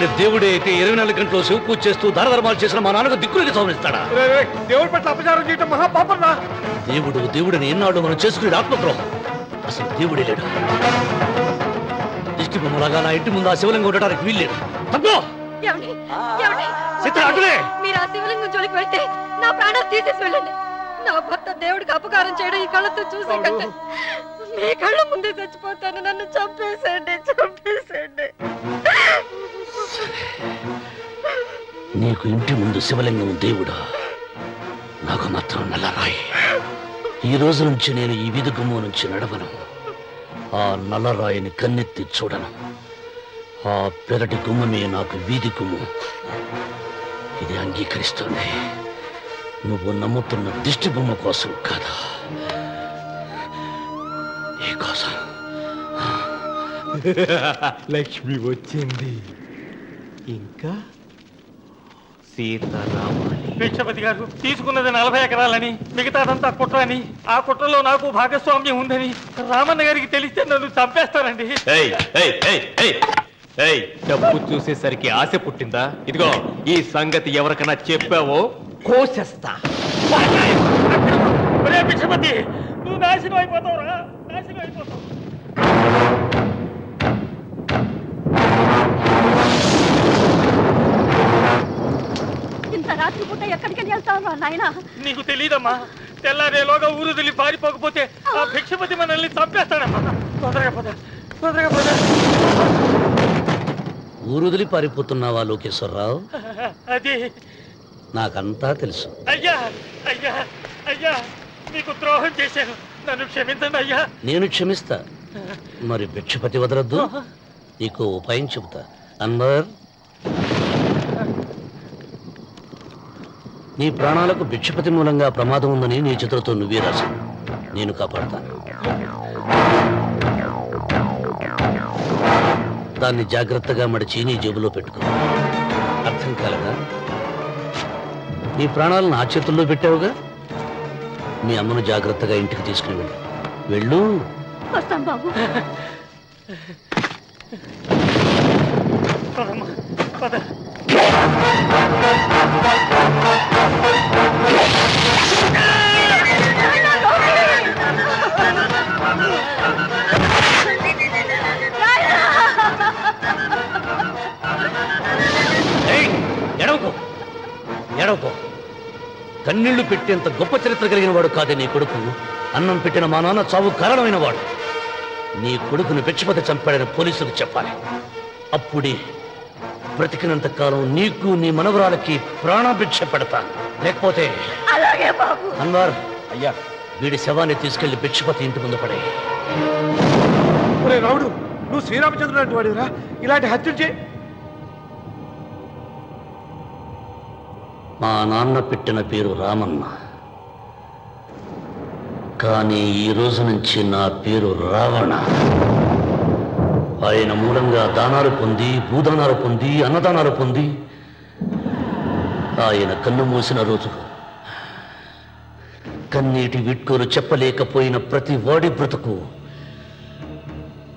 దేవుడా ఆయన దేవుడే అయితే ఇరవై నాలుగు గంటలు శివ పూజ చేస్తూ ధర్మాలు చేసిన మా నాన్నకు దిక్కులకి సవరిస్తాడా దేవుడి పట్ల అపచారం చేయటం మహాపాపం దేవుడు దేవుడిని ఎన్నాళ్ళు మనం చేసుకునే ఆత్మద్రోహం. అసలు దేవుడే లేడు? దిష్టి బొమ్మలాగా నా ఇంటి ముందు ఆ శివలింగం ఉండడానికి వీల్లేదు. తప్పో ఏమండి? ఏమండి? చిత్ర అటులే మీరు ఆ శివలింగం జోలికి వెళ్తే నా ప్రాణాలు తీసేసి వెళ్ళండి. నా భర్త దేవుడికి అపకారం చేయడం ఈ కళ్ళతో చూసే కంటే మీ కళ్ళ ముందే చచ్చిపోతాను? నన్ను చంపేసేయండి చంపేసేయండి. నీకు ఇంటి ముందు శివలింగం దేవుడా? నాకు మాత్రం నల్లరాయి. ఈ రోజు నుంచి నేను ఈ వీధి గుమ్మ నుంచి నడవను. ఆ నల్లరాయిని కన్నెత్తి చూడను. ఆ పెరటి గుమ్మమే నాకు వీధి గుమ్ము ఇది అంగీకరిస్తుంది. నువ్వు నమ్ముతున్న దిష్టి బొమ్మ కోసం కాదా? లక్ష్మి వచ్చింది. ఇంకా? భిక్షపతి గారు తీసుకున్నది నలభై ఎకరాలని మిగతాదంతా కుట్ర అని ఆ కుట్రలో నాకు భాగస్వామ్యం ఉందని రామన్న గారికి తెలిస్తే నన్ను చంపేస్తారండి. డబ్బు చూసేసరికి ఆశ పుట్టిందా? ఇదిగో ఈ సంగతి ఎవరికైనా చెప్పావో? కోసేస్తా. భిక్షపతి నువ్వు నాశనం అయిపోతావురా. నాయన. నీకు తెలియదమ్మా తెల్లారేలోగా ఊరు పారిపోకపోతే ఆ భిక్షపతి మనల్ని చంపేస్తాడమ్మా. తొందరగా పద తొందరగా పద. ఊరుదిలి పారిపోతున్నావా లోకేశ్వరరావు? అది నాకంతా తెలుసు. అయ్యా అయ్యా అయ్యా నీకు ద్రోహం చేశాను. నన్ను క్షమించండి అయ్యా. నేను క్షమిస్తా. మరి భిక్షపతి వదలొద్దు. నీకు ఉపాయం చెబుతా. అన్వర్. నీ ప్రాణాలకు భిక్షపతి మూలంగా ప్రమాదం ఉందని నీ చేతులతో నువ్వే రాశాను నేను కాపాడతాను. దాన్ని జాగ్రత్తగా మడిచి నీ జేబులో పెట్టుకో. అర్థం కాలదా? నీ ప్రాణాలను ఆ చేతుల్లో పెట్టావుగా? మీ అమ్మను జాగ్రత్తగా ఇంటికి తీసుకుని వెళ్ళు. వెళ్ళు. వస్తాం బాబు. పదమ్మా పద. ఏయ్, ఎడవకు ఎడవకు కన్నీళ్ళు పెట్టేంత గొప్ప చరిత్ర కలిగిన వాడు కాదే నీ కొడుకు. అన్నం పెట్టిన మా నాన్న చావు కారణమైన వాడు. నీ కొడుకును పెచ్చిపత చంపాడని పోలీసులకు చెప్పాలి. అప్పుడే బ్రతికినంత కాలం నీకు నీ మనవరాలకి ప్రాణభిక్ష పెడతాను. లేకపోతే అలాగే బాబు. అన్వార్ అయ్యా వీడి శవాన్ని తీసుకెళ్ళి భిక్షపతి ఇంటి ముందు పడే ఒరే రావుడు నువ్వు శ్రీరామచంద్రుడు లాంటి వాడిరా ఇలాంటి హత్యలు చే మా నాన్న పెట్టిన పేరు రామన్న. కానీ ఈ రోజు నుంచి నా పేరు రావణ. ఆయన మూలంగా దానాలు పొంది భూదానాలు పొంది అన్నదానాలు పొంది ఆయన కన్ను మూసిన రోజు కన్నీటి విట్కోలు చెప్పలేకపోయిన ప్రతి వాడి బ్రతుకు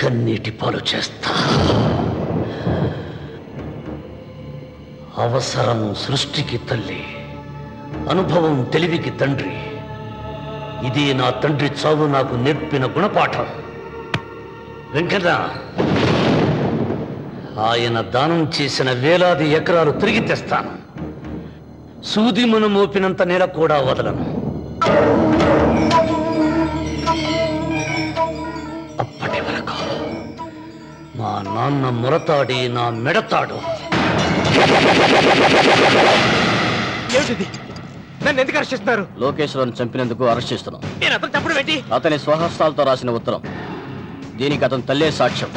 కన్నీటి పాలు చేస్తా. అవసరం సృష్టికి తల్లి అనుభవం తెలివికి తండ్రి. ఇది నా తండ్రి చావు నాకు నేర్పిన గుణపాఠం. వెంకన్న ఆయన దానం చేసిన వేలాది ఎకరాలు తిరిగి తెస్తాను. సూది మన మోపినంత నేల కూడా వదలను. అప్పటి వరకు మా నాన్న మురతాడి నా మెడతాడు. ఏమిటిది? నన్ను ఎందుకు అరెస్టిస్తున్నారు లోకేశ్వరన్ చంపినందుకు అరెస్ట్ చేస్తున్నాం. నేను అతను తప్పుడు పెట్టి అతని స్వహస్తాలతో రాసిన ఉత్తరం. దీనికి అతని తల్లే సాక్ష్యం.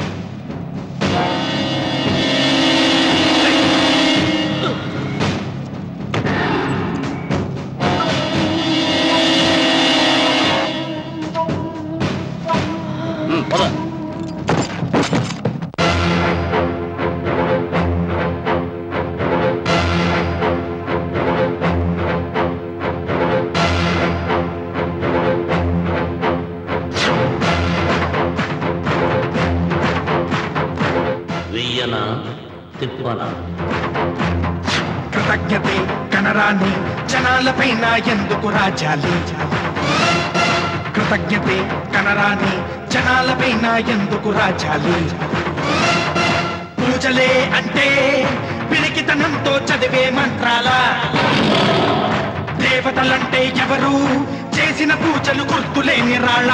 ఎందుకు రాజాలి? కృతజ్ఞతే కనరాని జనాలపైన ఎందుకు రాజాలి? పూజలే అంటే పిలికితనంతో చదివే మంత్రాల. దేవతలంటే ఎవరు? చేసిన పూజలు గుర్తులేని రాళ్ళ.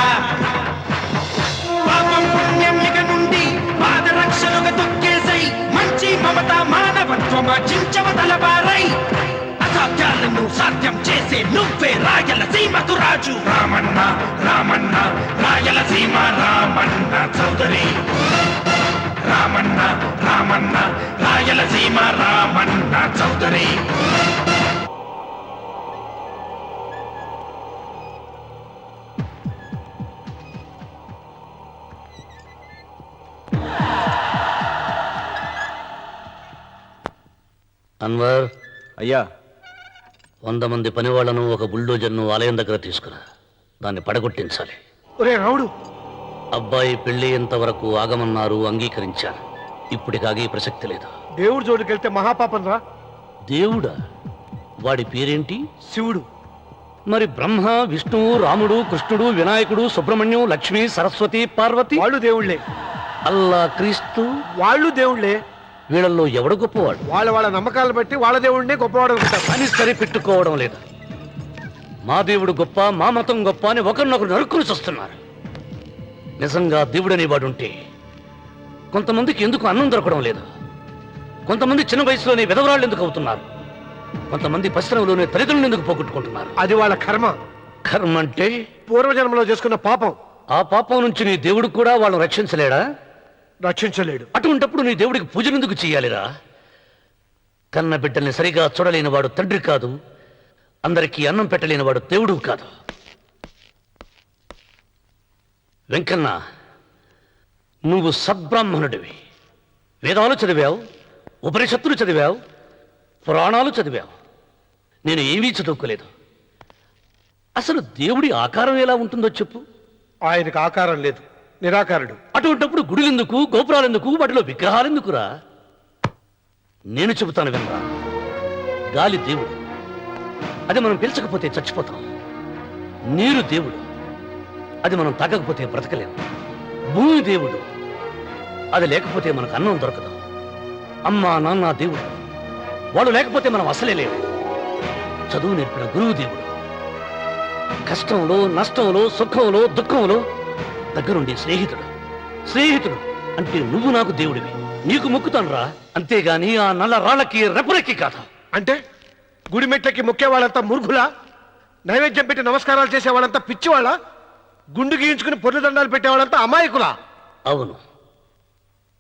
పాపం పుణ్యం ఇక నుండి పాదరక్షలుగా తొక్కేసై మంచి మమత మానవత్వమా చించవ తలబారై అసాధ్యాలను సాధ్యం చేసే నువ్వే రాయలసీమకు రాజు. రామన్న రామన్న రాయలసీమ రామన్న చౌదరి. రామన్న రామన్న రాయలసీమ రామన్న చౌదరి. అన్వర్. అయ్యా. వంద మంది పనివాళ్ళను ఒక బుల్డోజర్ను ఆలయం దగ్గర తీసుకురా. దాన్ని పడగొట్టించాలి. ఒరే రావుడు అబ్బాయి పెళ్ళి వరకు ఆగమన్నారు అంగీకరించాను. ఇప్పటికి ఆగే ప్రసక్తి లేదు. దేవుడి జోడికెళ్తే మహాపాపం రా. దేవుడా? వాడి పేరేంటి? శివుడు. మరి బ్రహ్మ విష్ణువు రాముడు కృష్ణుడు వినాయకుడు సుబ్రహ్మణ్యం లక్ష్మి సరస్వతి పార్వతి? వాళ్ళు దేవుళ్ళే. అల్లా క్రీస్తు? వాళ్ళు దేవుళ్ళే. వీళ్ళల్లో ఎవడు గొప్పవాడు. వాళ్ళ వాళ్ళ నమ్మకాలను బట్టి వాళ్ళ దేవుడినే గొప్పవాడు అనుకుంటారు. అని సరిపెట్టుకోవడం లేదు. మా దేవుడు గొప్ప మా మతం గొప్ప అని ఒకరినొకరు నరుక్కుని చూస్తున్నారు. నిజంగా దేవుడనే వాడుంటే కొంతమందికి ఎందుకు అన్నం దొరకడం లేదు? కొంతమంది చిన్న వయసులోనే విధవరాళ్ళు ఎందుకు అవుతున్నారు? కొంతమంది పరిశ్రమలోనే తల్లిదండ్రులు ఎందుకు పోగొట్టుకుంటున్నారు? అది వాళ్ళ కర్మ. కర్మ అంటే? పూర్వజన్మలో చేసుకున్న పాపం. ఆ పాపం నుంచి నీ దేవుడు కూడా వాళ్ళని రక్షించలేడా? రక్షించలేడు. అటువంటప్పుడు నీ దేవుడికి పూజలు ఎందుకు చేయాలిరా? కన్న బిడ్డల్ని సరిగా చూడలేని వాడు తండ్రి కాదు. అందరికీ అన్నం పెట్టలేని వాడు దేవుడు కాదు. వెంకన్న నువ్వు సద్బ్రాహ్మణుడివి వేదాలు చదివావు ఉపనిషత్తులు చదివావు పురాణాలు చదివావు. నేను ఏమీ చదువుకోలేదు. అసలు దేవుడి ఆకారం ఎలా ఉంటుందో చెప్పు. ఆయనకు ఆకారం లేదు. నిరాకారుడు. అటువంటప్పుడు గుడులెందుకు గోపురాలెందుకు వాటిలో విగ్రహాలెందుకురా? నేను చెబుతాను వినరా గాలి దేవుడు. అది మనం పిలచకపోతే చచ్చిపోతాం. నీరు దేవుడు. అది మనం తాగకపోతే బ్రతకలేము భూమి దేవుడు. అది లేకపోతే మనకు అన్నం దొరకదు. అమ్మ నాన్న దేవుడు. వాళ్ళు లేకపోతే మనం అసలే లేవు చదువు నేర్పిన గురువు దేవుడు. కష్టంలో నష్టంలో సుఖంలో దుఃఖంలో దగ్గరుండి స్నేహితుడు. స్నేహితుడు అంటే నువ్వు నాకు దేవుడివి. నీకు మొక్కుతాను రా అంతేగాని ఆ నల్ల రాళ్ళకి రెపరెక్కి కాదు. అంటే గుడి మెట్లకి మొక్కే వాళ్ళంతా మూర్ఖులా? నైవేద్యం పెట్టి నమస్కారాలు చేసే వాళ్ళంతా పిచ్చివాళ్ళ? గుండు గీయించుకుని పొర్లు దండాలు పెట్టేవాళ్ళంతా అమాయకులా? అవును.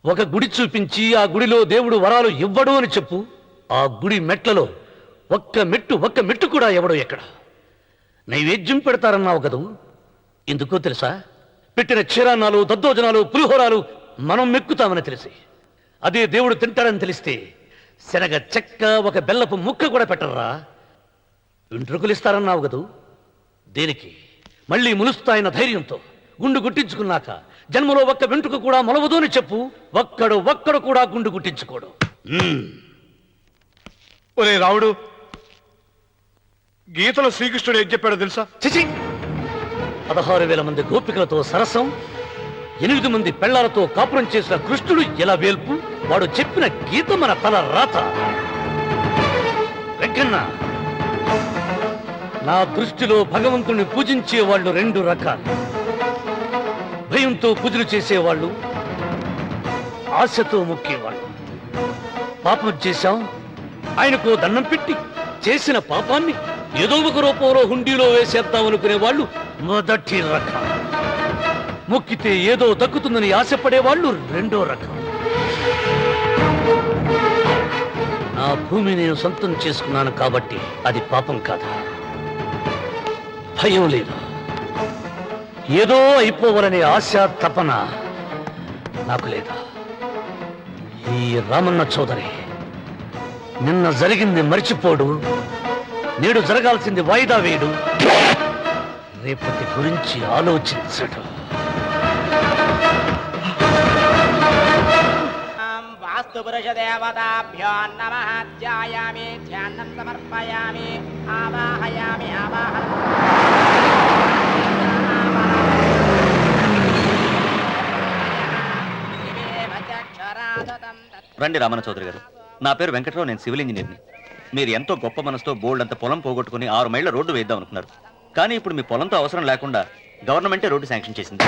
ఒక గుడి చూపించి ఆ గుడిలో దేవుడు వరాలు ఇవ్వడు అని చెప్పు. ఆ గుడి మెట్లలో ఒక్క మెట్టు ఒక్క మెట్టు కూడా ఎవడో ఎక్కడ? నైవేద్యం పెడతారన్నావు కదూ? ఎందుకో తెలుసా? పెట్టిన క్షీరాన్నాలు దద్దోజనాలు పులిహోరాలు మనం మెక్కుతామని తెలిసి అదే దేవుడు తింటాడని తెలిస్తే శనగ చెక్క ఒక బెల్లపు ముక్క కూడా పెట్టర్రా? వెంట్రుకలు ఇస్తారన్నావు కదూ? దేనికి? మళ్ళీ ములుస్తాయన్న ధైర్యంతో గుండు గుట్టించుకున్నాక జన్మలో ఒక్క వెంట్రుక కూడా మొలవదు అని చెప్పు ఒక్కడు ఒక్కడు కూడా గుండు గుట్టించుకోడు. ఒరే రావుడు గీతలో శ్రీకృష్ణుడు ఏం చెప్పాడో తెలుసా? చిచి పదహారు వేల మంది గోపికలతో సరసం ఎనిమిది మంది పెళ్ళాలతో కాపురం చేసిన కృష్ణుడు ఎలా వేల్పు? వాడు చెప్పిన గీత మన తల రాత. వెంకన్న నా దృష్టిలో భగవంతుని పూజించే వాళ్ళు రెండు రకాలు. భయంతో పూజలు చేసేవాళ్ళు ఆశతో మొక్కేవాళ్ళు. పాపం చేశాం ఆయనకు దండం పెట్టి చేసిన పాపాన్ని ఏదో ఒక రూపంలో హుండీలో వేసేద్దాం అనుకునే వాళ్ళు మొదటి రకం. మొక్కితే ఏదో దక్కుతుందని ఆశపడే వాళ్ళు రెండో రకం. నా భూమి నేను సొంతం చేసుకున్నాను కాబట్టి అది పాపం కాదా? భయం లేదు? ఏదో అయిపోవాలనే ఆశ తపన నాకు లేదా? ఈ రామన్న చౌదరి నిన్న జరిగింది మర్చిపోడు. నేడు జరగాల్సింది వాయిదా వేయడు. రేపటి గురించి ఆలోచించడు. ధ్యాయామి ధ్యానం ఆవాహయామి రండి రామన చౌదరి గారు. నా పేరు వెంకట్రావు నేను సివిల్ ఇంజనీర్ని. మీరు ఎంతో గొప్ప మనసుతో బోల్డ్ అంత పొలం పోగొట్టుకుని ఆరు మైళ్ళ రోడ్డు వేద్దాం అనుకున్నారు. కానీ ఇప్పుడు మీ పొలంతో అవసరం లేకుండా గవర్నమెంటే రోడ్డు శాంక్షన్ చేసింది.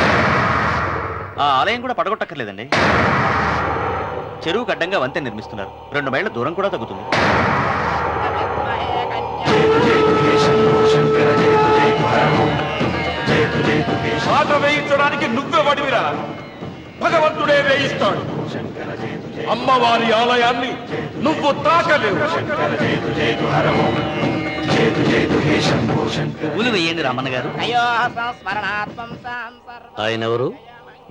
ఆ ఆలయం కూడా పడగొట్టక్కర్లేదండి. చెరువు గడ్డంగా వంతెన నిర్మిస్తున్నారు. రెండు మైళ్ళ దూరం కూడా తగ్గుతుంది. వేయించడానికి నువ్వే వడివిరా. భగవంతుడే వేయిస్తాడు. అమ్మవారి ఆలయాన్ని నువ్వు తాకలేవు. పూలు వేయండి రామన్న గారు. ఆయన ఎవరు?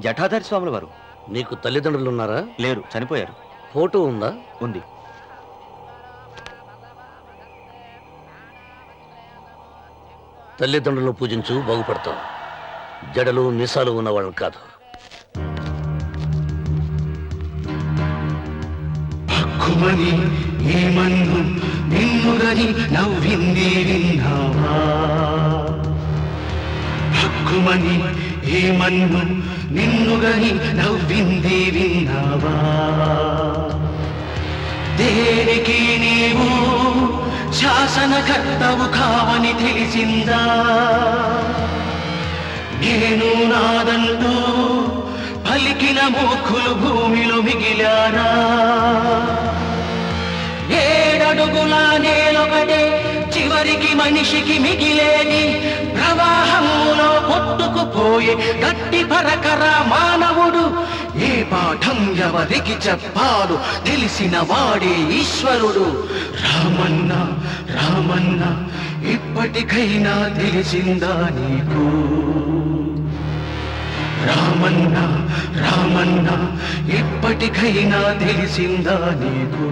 జఠాధారి స్వాముల వారు. నీకు తల్లిదండ్రులు ఉన్నారా? లేరు చనిపోయారు. ఫోటో ఉందా? ఉంది. తల్లిదండ్రులను పూజించు బాగుపడతావు. జడలు మిసాలు ఉన్న వాళ్ళని కాదు. హక్కుమని ఏమన్ను నిన్నుగని నవ్వింది విన్నావా హక్కుమని ఏమన్ను నిన్నుగని నవ్వింది విన్నావా దేనికి నీవు శాసనకర్తవు కావని తెలిసిందా? నేను నాదంటూ పలికిన మూర్ఖులు భూమిలో మిగిలారా? ఎవరికి మనిషికి మిగిలేని ప్రవాహములో కొట్టుకుపోయే గట్టి పరకర మానవుడు ఏ పాఠం ఎవరికి చెప్పాలో తెలిసిన వాడే ఈశ్వరుడు. రామన్న రామన్న ఇప్పటికైనా తెలిసిందా నీకు? రామన్న రామన్న ఇప్పటికైనా తెలిసిందా నీకు?